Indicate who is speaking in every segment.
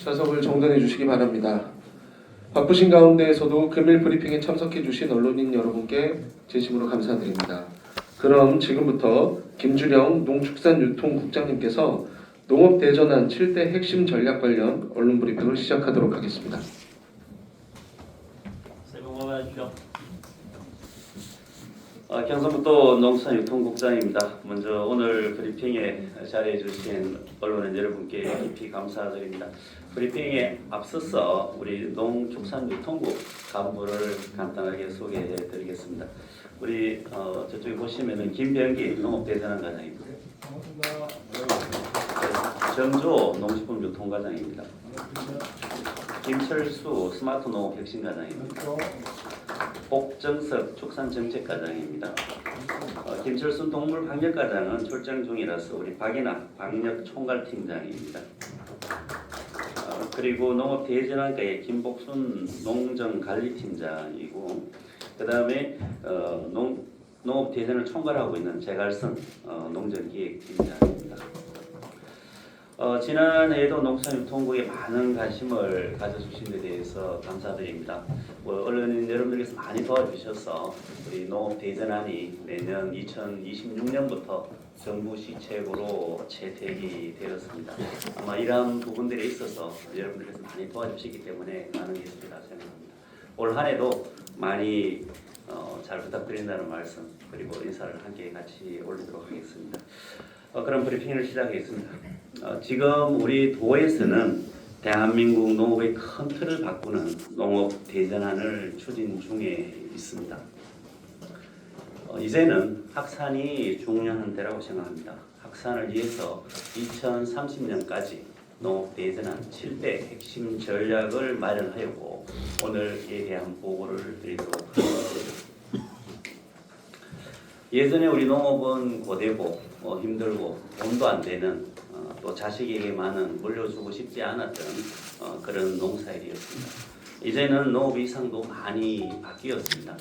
Speaker 1: 좌석을 정돈해 주시기 바랍니다. 바쁘신 가운데에서도 금일 브리핑에 참석해 주신 언론인 여러분께 진심으로 감사드립니다. 그럼 지금부터 김주령 농축산유통국장님께서 농업 대전환 7대 핵심 전략 관련 언론 브리핑을 시작하도록 하겠습니다.
Speaker 2: 새해 복 많이 받으십시오. 어, 경상북도 농수산유통국장입니다. 먼저 오늘 브리핑에 자리해 주신 언론인 여러분께 깊이 감사드립니다. 브리핑에 앞서서 우리 농축산유통국 간부를 간단하게 소개해 드리겠습니다. 우리 어, 저쪽에 보시면은 김병기 농업대전환 과장입니다. 정조 농식품유통과장입니다. 김철수 스마트 농업 혁신과장입니다. 복정석 축산정책과장입니다. 어, 김철순 동물방역과장은 출장 중이라서 우리 박인아 방역총괄팀장입니다. 어, 그리고 농업대전환과의 김복순 농정관리팀장이고 그 다음에 어, 농, 농업대전을 총괄하고 있는 재갈선 어, 농정기획팀장입니다. 어, 지난해에도 농산유통국에 많은 관심을 가져주신 데 대해서 감사드립니다. 뭐, 언론인 여러분들께서 많이 도와주셔서 우리 농업 대전환이 내년 2026년부터 정부 시책으로 채택이 되었습니다. 아마 이러한 부분들에 있어서 여러분들께서 많이 도와주시기 때문에 가능했으리라 생각합니다. 올 한해도 많이 어, 잘 부탁드린다는 말씀 그리고 인사를 함께 같이 올리도록 하겠습니다. 어, 그럼 브리핑을 시작하겠습니다. 어, 지금 우리 도에서는 대한민국 농업의 큰 틀을 바꾸는 농업 대전환을 추진 중에 있습니다. 어, 이제는 확산이 중요한 때라고 생각합니다. 확산을 위해서 2030년까지 농업 대전환 7대 핵심 전략을 마련하였고 오늘 이에 대한 보고를 드리도록 하겠습니다. 예전에 우리 농업은 고되고 어, 힘들고 돈도 안 되는 어, 또 자식에게만은 물려주고 싶지 않았던 어, 그런 농사일이었습니다. 이제는 농업 이상도 많이 바뀌었습니다.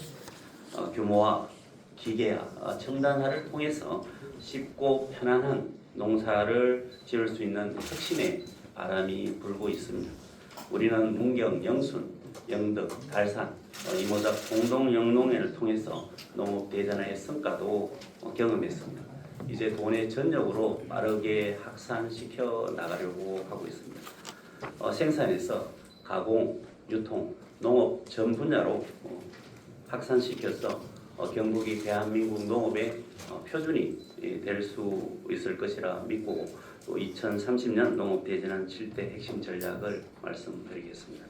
Speaker 2: 어, 규모화, 기계화, 어, 첨단화를 통해서 쉽고 편안한 농사를 지을 수 있는 혁신의 바람이 불고 있습니다. 우리는 문경, 영순, 영덕, 달산, 어, 이모작 공동 영농회를 통해서 농업 대전의 성과도 어, 경험했습니다. 이제 돈의 전역으로 빠르게 확산시켜 나가려고 하고 있습니다. 어, 생산에서 가공, 유통, 농업 전 분야로 어, 확산시켜서 어, 경북이 대한민국 농업의 어, 표준이 될 수 있을 것이라 믿고 또 2030년 농업 대전환 7대 핵심 전략을 말씀드리겠습니다.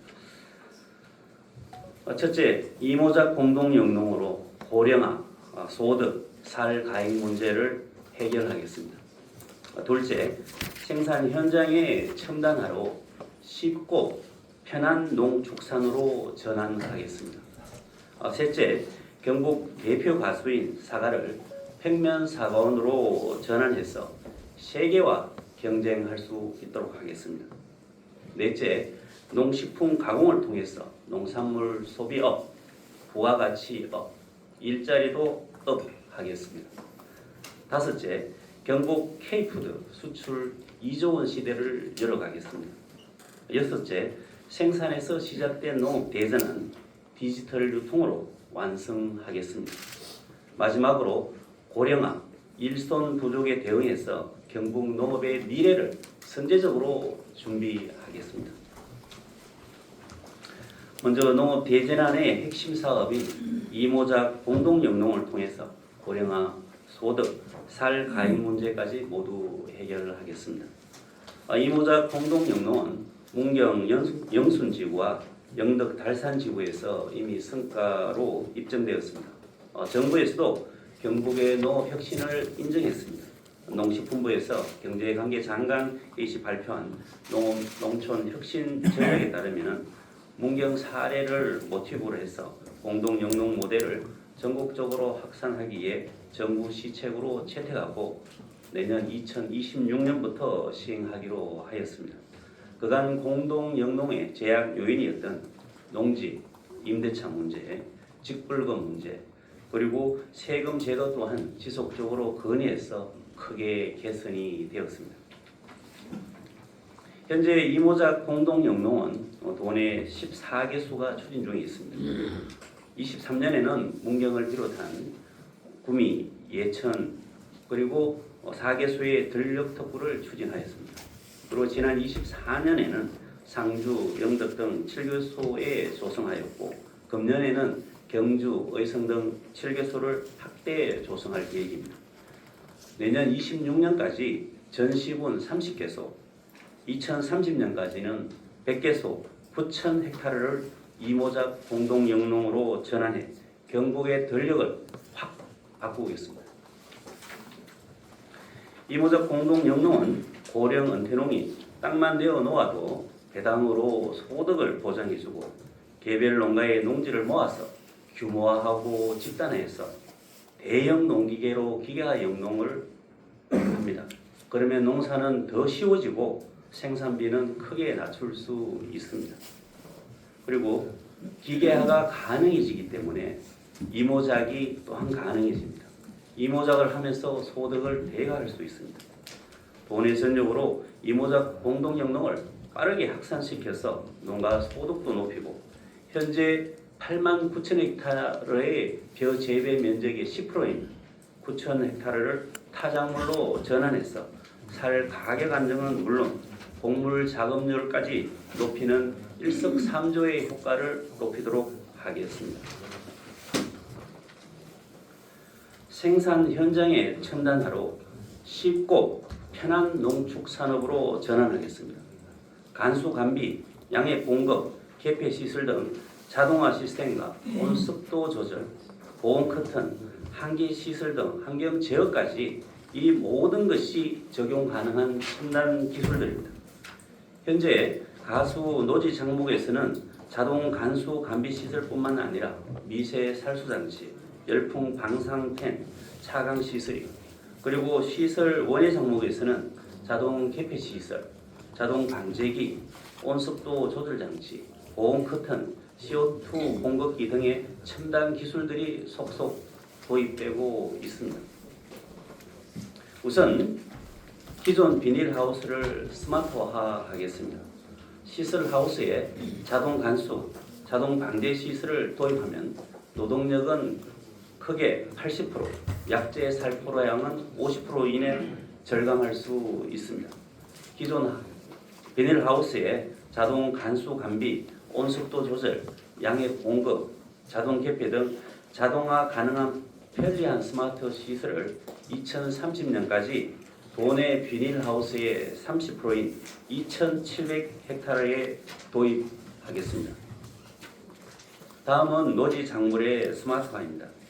Speaker 2: 어, 첫째, 이모작 공동 영농으로 고령화, 어, 소득, 살 가액 문제를 해결하겠습니다. 어, 둘째, 생산 현장의 첨단화로 쉽고 편한 농축산으로 전환하겠습니다. 어, 셋째, 경북 대표 가수인 사과를 평면 사과원으로 전환해서 세계와 경쟁할 수 있도록 하겠습니다. 넷째, 농식품 가공을 통해서 농산물 소비업, 부가가치업, 일자리도 업 하겠습니다. 다섯째, 경북 K푸드 수출 2조 원 시대를 열어가겠습니다. 여섯째, 생산에서 시작된 농업 대전은 디지털 유통으로 완성하겠습니다. 마지막으로 고령화, 일손 부족에 대응해서 경북 농업의 미래를 선제적으로 준비하겠습니다. 먼저 농업 대전환의 핵심 사업인 이모작 공동 영농을 통해서 고령화, 소득, 살 가액 문제까지 모두 해결을 하겠습니다. 아, 이모작 공동 영농은 문경 영순, 영순 지구와 영덕 달산 지구에서 이미 성과로 입증되었습니다. 어, 정부에서도 경북의 농업 혁신을 인정했습니다. 농식품부에서 경제관계 장관 회의 발표한 농업 농촌 혁신 전략에 따르면 문경 사례를 모티브로 해서 공동 영농 모델을 전국적으로 확산하기에 정부 시책으로 채택하고 내년 2026년부터 시행하기로 하였습니다. 그간 공동 영농의 제약 요인이었던 농지, 임대차 문제, 직불금 문제, 그리고 세금 제도 또한 지속적으로 건의해서 크게 개선이 되었습니다. 현재 이모작 공동 영농은 어, 도내 14개소가 추진 중에 있습니다. 23년에는 문경을 비롯한 구미, 예천 그리고 4개소의 전력 특구를 추진하였습니다. 그리고 지난 24년에는 상주, 영덕 등 7개소에 조성하였고 금년에는 경주, 의성 등 7개소를 확대 조성할 계획입니다. 내년 26년까지 전 시군 30개소, 2030년까지는 100개소 9천 헥타르를 이모작 공동 영농으로 전환해 경북의 전력을 확 바꾸겠습니다. 이모작 공동 영농은 고령 은퇴농이 땅만 내어 놓아도 배당으로 소득을 보장해주고 개별 농가의 농지를 모아서 규모화하고 집단화해서 대형 농기계로 기계화 영농을 합니다. 그러면 농사는 더 쉬워지고 생산비는 크게 낮출 수 있습니다. 그리고 기계화가 가능해지기 때문에 이모작이 또한 가능해집니다. 이모작을 하면서 소득을 대가할 수 있습니다. 전역으로 이모작 공동영농을 빠르게 확산시켜서 농가 소득도 높이고 현재 8만 9천 헥타르의 벼 재배 면적의 10%인 9천 헥타르를 타작물로 전환해서 살 가격 안정은 물론 곡물 작업률까지 높이는 일석삼조의 효과를 높이도록 하겠습니다. 생산 현장의 첨단화로 쉽고 편한 농축 산업으로 전환하겠습니다. 간수 감비, 양의 공급, 개폐 시설 등 자동화 시스템과 온습도 조절, 보온 커튼, 환기 시설 등 환경 제어까지 이 모든 것이 적용 가능한 첨단 기술들입니다. 현재 가수 노지 장목에서는 자동 간수 감비 시설뿐만 아니라 미세 살수 장치, 열풍 방상 팬, 차강 시설이 그리고 시설 원예 장목에서는 자동 개폐 시설, 자동 방제기, 온습도 조절 장치, 보온 커튼, CO2 공급기 등의 첨단 기술들이 속속 도입되고 있습니다. 우선 기존 비닐 하우스를 스마트화하겠습니다. 시설 하우스에 자동 간수, 자동 방제 시설을 도입하면 노동력은 크게 80%, 약재 살포로량은 50% 이내 절감할 수 있습니다. 기존 비닐 하우스에 자동 간수 감비, 온습도 조절, 양의 공급, 자동 개폐 등 자동화 가능한 편리한 스마트 시설을 2030년까지 도내 비닐하우스의 30%인 2,700헥타르에 도입하겠습니다. 다음은 노지 작물의 스마트화입니다.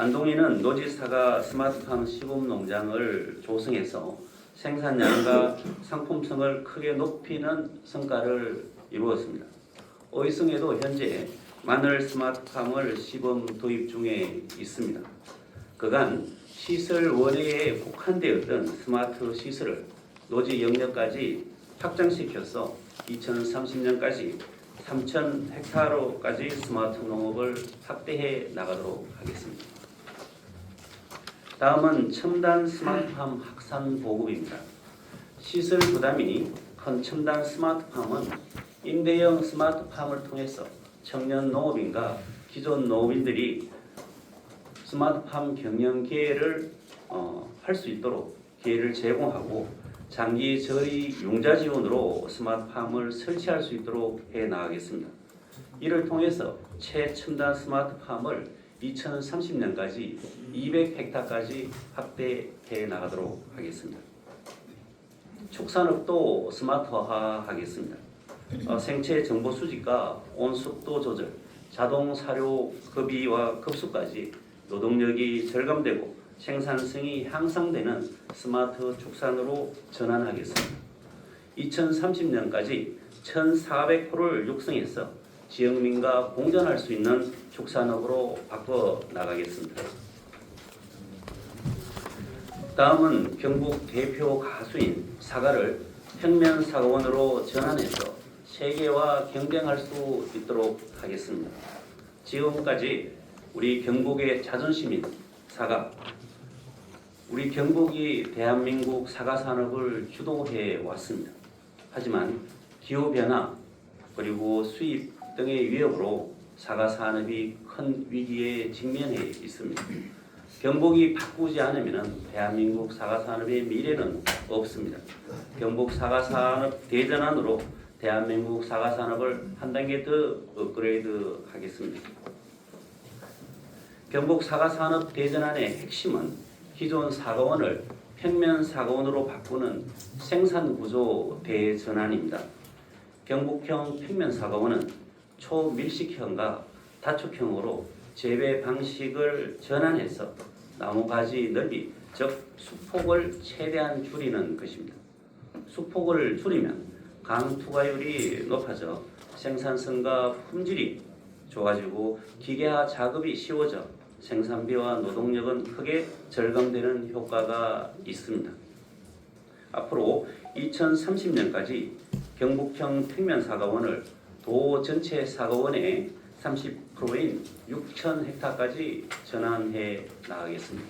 Speaker 2: 안동에는 노지사가 스마트팜 시범 농장을 조성해서 생산량과 상품성을 크게 높이는 성과를 이루었습니다. 의성에도 현재 마늘 스마트팜을 시범 도입 중에 있습니다. 그간 시설 원회에 국한되었던 스마트 시설을 노지 영역까지 확장시켜서 2030년까지 3천 헥타르까지 스마트 농업을 확대해 나가도록 하겠습니다. 다음은 첨단 스마트팜 확산 보급입니다. 시설 부담이 큰 첨단 스마트팜은 임대형 스마트팜을 통해서 청년 농업인과 기존 농업인들이 스마트팜 경영 기회를 어, 할 수 있도록 기회를 제공하고 장기 저리 융자 지원으로 스마트팜을 설치할 수 있도록 해 나가겠습니다. 이를 통해서 최첨단 스마트팜을 2030년까지 200헥타까지 확대해 나가도록 하겠습니다. 축산업도 스마트화 하겠습니다. 어, 생체 정보 수집과 온습도 조절, 자동 사료 급이와 급수까지 노동력이 절감되고 생산성이 향상되는 스마트 축산으로 전환하겠습니다. 2030년까지 1,400호를 육성해서 지역민과 공존할 수 있는 축산업으로 바꿔 나가겠습니다. 다음은 경북 대표 가수인 사과를 평면 사과원으로 전환해서 세계와 경쟁할 수 있도록 하겠습니다. 지금까지 우리 경북의 자존심인 사과, 우리 경북이 대한민국 사과 산업을 주도해 왔습니다. 하지만 기후 변화 그리고 수입 등의 위협으로 사과 산업이 큰 위기에 직면해 있습니다. 경북이 바꾸지 않으면 대한민국 사과 산업의 미래는 없습니다. 경북 사과 산업 대전환으로 대한민국 사과 산업을 한 단계 더 업그레이드 하겠습니다. 경북 사과 산업 대전환의 핵심은 기존 사과원을 평면 사과원으로 바꾸는 생산 구조 대전환입니다. 경북형 평면 사과원은 초밀식형과 다축형으로 재배 방식을 전환해서 나무가지 넓이, 즉 수폭을 최대한 줄이는 것입니다. 수폭을 줄이면 강 투과율이 높아져 생산성과 품질이 좋아지고 기계화 작업이 쉬워져 생산비와 노동력은 크게 절감되는 효과가 있습니다. 앞으로 2030년까지 경북형 평면 사과원을 도 전체 사과원의 30%인 6천 헥타까지 전환해 나가겠습니다.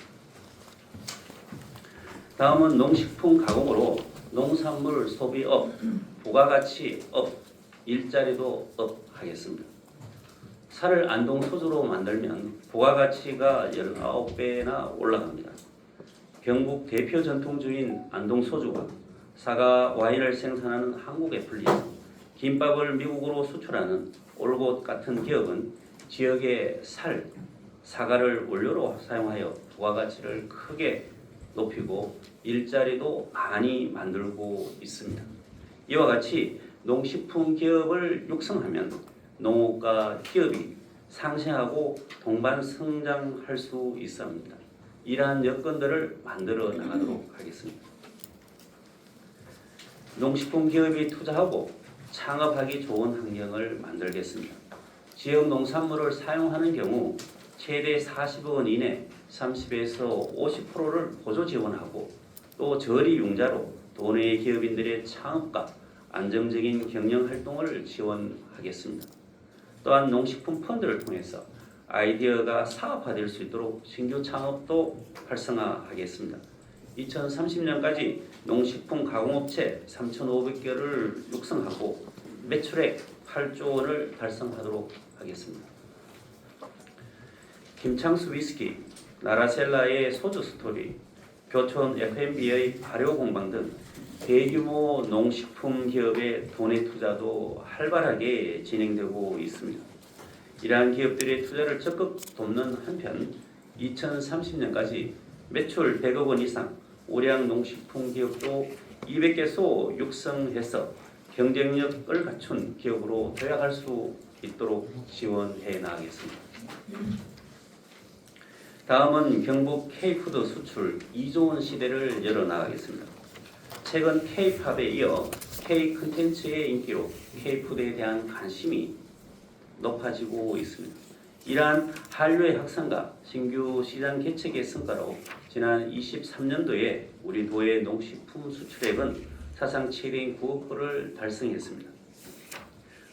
Speaker 2: 다음은 농식품 가공으로 농산물 소비 업, 부가가치 업, 일자리도 업 하겠습니다. 살을 안동 소주로 만들면 부가가치가 19배나 올라갑니다. 경북 대표 전통주인 안동 소주가 사과 와인을 생산하는 한국에 분리해서 김밥을 미국으로 수출하는 올곳 같은 기업은 지역의 살, 사과를 원료로 사용하여 부가가치를 크게 높이고 일자리도 많이 만들고 있습니다. 이와 같이 농식품 기업을 육성하면 농업과 기업이 상생하고 동반 성장할 수 있습니다. 이러한 여건들을 만들어 나가도록 하겠습니다. 농식품 기업이 투자하고 창업하기 좋은 환경을 만들겠습니다. 지역 농산물을 사용하는 경우 최대 40억 원 이내 30에서 50%를 보조 지원하고 또 저리 융자로 도내 기업인들의 창업과 안정적인 경영 활동을 지원하겠습니다. 또한 농식품 펀드를 통해서 아이디어가 사업화될 수 있도록 신규 창업도 활성화하겠습니다. 2030년까지 농식품 가공업체 3,500개를 육성하고 매출액 8조 원을 달성하도록 하겠습니다. 김창수 위스키, 나라셀라의 소주 스토리, 교촌 F&B의 발효 공방 등 대규모 농식품 기업의 돈의 투자도 활발하게 진행되고 있습니다. 이러한 기업들의 투자를 적극 돕는 한편 2030년까지 매출 100억 원 이상 우량 농식품 기업도 200개소 육성해서 경쟁력을 갖춘 기업으로 도약할 수 있도록 지원해 나가겠습니다. 다음은 경북 K푸드 수출 2조 원 시대를 열어 나가겠습니다. 최근 K-팝에 이어 K 컨텐츠의 인기로 K-푸드에 대한 관심이 높아지고 있습니다. 이러한 한류의 확산과 신규 시장 개척의 성과로 지난 23년도에 우리 도의 농식품 수출액은 사상 최대인 9억 원을 달성했습니다.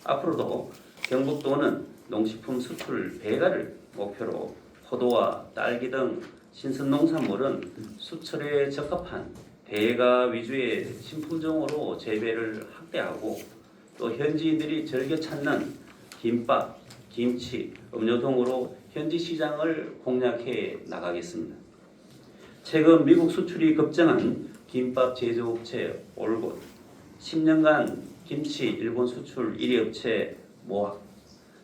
Speaker 2: 앞으로도 경북도는 농식품 수출 배가를 목표로 포도와 딸기 등 신선 농산물은 수출에 적합한 대가 위주의 신품종으로 재배를 확대하고 또 현지인들이 즐겨 찾는 김밥, 김치, 음료 등으로 현지 시장을 공략해 나가겠습니다. 최근 미국 수출이 급증한 김밥 제조업체 올곳, 10년간 김치 일본 수출 1위 업체 모학,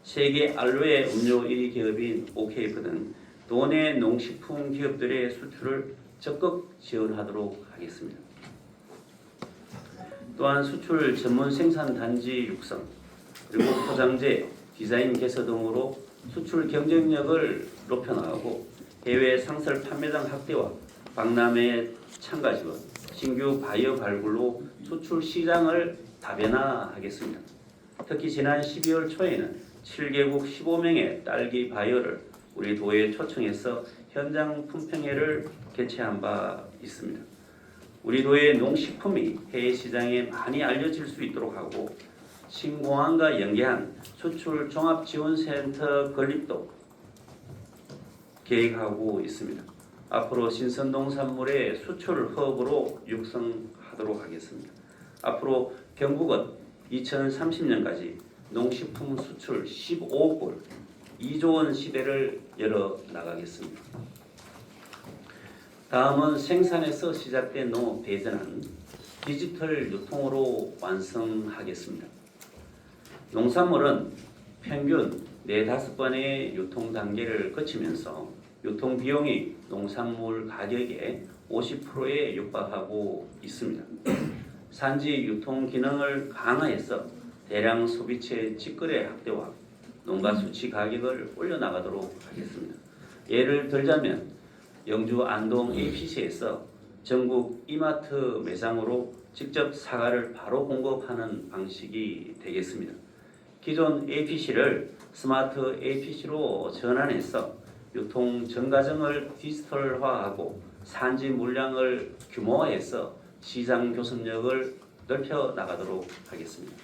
Speaker 2: 세계 알로에 음료 1위 기업인 오케이프 등 도내 농식품 기업들의 수출을 적극 지원하도록 하겠습니다. 또한 수출 전문 생산 단지 육성 그리고 포장재, 디자인 개서 등으로 수출 경쟁력을 높여나가고 해외 상설 판매장 확대와 박람회 참가 지원, 신규 바이어 발굴로 수출 시장을 다변화하겠습니다. 특히 지난 12월 초에는 7개국 15명의 딸기 바이어를 우리 도에 초청해서 현장 품평회를 개최한 바 있습니다. 우리 도의 농식품이 해외 시장에 많이 알려질 수 있도록 하고 신공항과 연계한 수출 종합 지원센터 건립도 계획하고 있습니다. 앞으로 신선 농산물의 수출 허브로 육성하도록 하겠습니다. 앞으로 경북은 2030년까지 농식품 수출 15억 불, 2조 원 시대를 열어 나가겠습니다. 다음은 생산에서 시작된 농업 대전환 디지털 유통으로 완성하겠습니다. 농산물은 평균 4, 5번의 유통 단계를 거치면서 유통 비용이 농산물 가격의 50%에 육박하고 있습니다. 산지 유통 기능을 강화해서 대량 소비체 직거래 확대와 농가 수치 가격을 올려나가도록 하겠습니다. 예를 들자면 영주 안동 APC에서 전국 이마트 매장으로 직접 사과를 바로 공급하는 방식이 되겠습니다. 기존 APC를 스마트 APC로 전환해서 유통 전 과정을 디지털화하고 산지 물량을 규모화해서 시장 교섭력을 넓혀 나가도록 하겠습니다.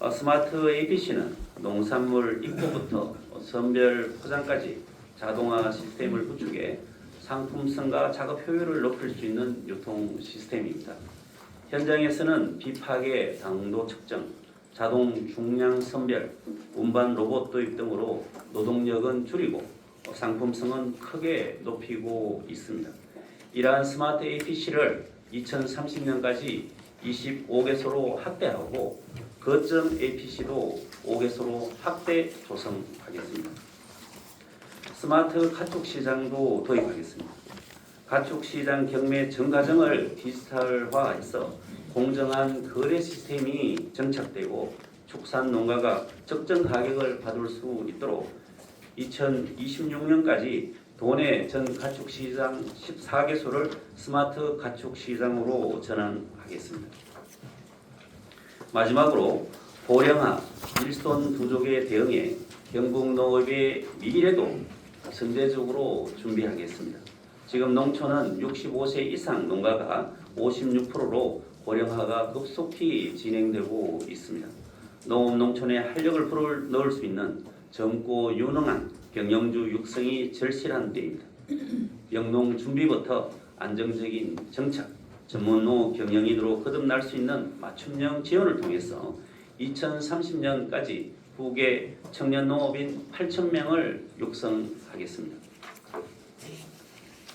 Speaker 2: 어, 스마트 APC는 농산물 입고부터 선별 포장까지 자동화 시스템을 구축해 상품성과 작업 효율을 높일 수 있는 유통 시스템입니다. 현장에서는 비파괴 당도 측정, 자동 중량 선별, 운반 로봇 도입 등으로 노동력은 줄이고 상품성은 크게 높이고 있습니다. 이러한 스마트 APC를 2030년까지 25개소로 확대하고 거점 APC도 5개소로 확대 조성하겠습니다. 스마트 가축 시장도 도입하겠습니다. 가축 시장 경매 전 과정을 디지털화해서 공정한 거래 시스템이 정착되고 축산 농가가 적정 가격을 받을 수 있도록 2026년까지 도내 전 가축 시장 14개소를 스마트 가축 시장으로 전환하겠습니다. 마지막으로 고령화, 일손 부족에 대응해 경북 농업의 미래도 선제적으로 준비하겠습니다. 지금 농촌은 65세 이상 농가가 56%로 고령화가 급속히 진행되고 있습니다. 농업 농촌에 활력을 불을 넣을 수 있는 젊고 유능한 경영주 육성이 절실한 때입니다. 영농 준비부터 안정적인 정착, 전문 농업 경영인으로 거듭날 수 있는 맞춤형 지원을 통해서 2030년까지 후계 청년 농업인 8,000명을 육성하겠습니다.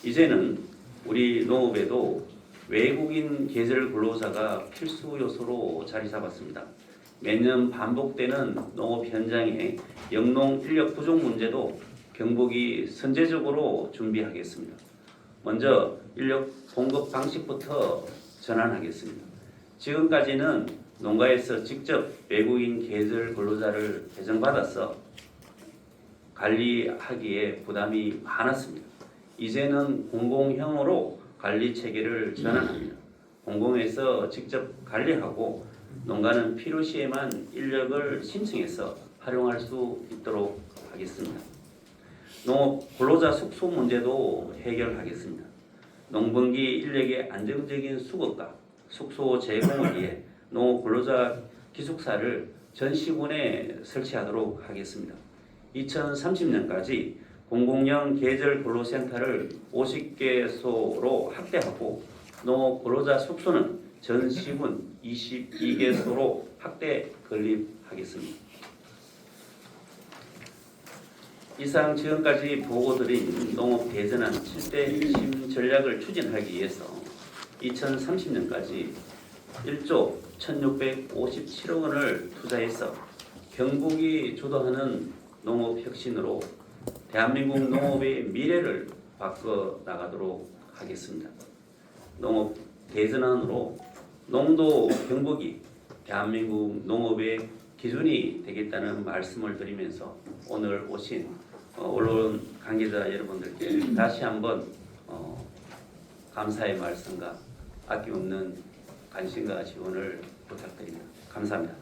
Speaker 2: 이제는 우리 농업에도 외국인 계절 근로자가 필수 요소로 자리 잡았습니다. 매년 반복되는 농업 현장의 영농 인력 부족 문제도 경북이 선제적으로 준비하겠습니다. 먼저 인력 공급 방식부터 전환하겠습니다. 지금까지는 농가에서 직접 외국인 계절 근로자를 배정받아서 관리하기에 부담이 많았습니다. 이제는 공공형으로 관리 체계를 전환합니다. 공공에서 직접 관리하고 농가는 필요시에만 인력을 신청해서 활용할 수 있도록 하겠습니다. 농업 근로자 숙소 문제도 해결하겠습니다. 농번기 인력의 안정적인 수급과 숙소 제공을 위해 농업 근로자 기숙사를 전 시군에 설치하도록 하겠습니다. 2030년까지 공공형 계절 근로센터를 50개소로 확대하고 농업 근로자 숙소는 전 시군 22개소로 확대 건립하겠습니다. 이상 지금까지 보고드린 농업 대전환 7대 핵심 전략을 추진하기 위해서 2030년까지 1조 1,657억 원을 투자해서 경북이 주도하는 농업 혁신으로 대한민국 농업의 미래를 바꿔 나가도록 하겠습니다. 농업 대전환으로 농도 경북이 대한민국 농업의 기준이 되겠다는 말씀을 드리면서 오늘 오신 어, 언론 관계자 여러분들께 다시 한번 어, 감사의 말씀과 아낌없는 관심과 지원을 부탁드립니다. 감사합니다.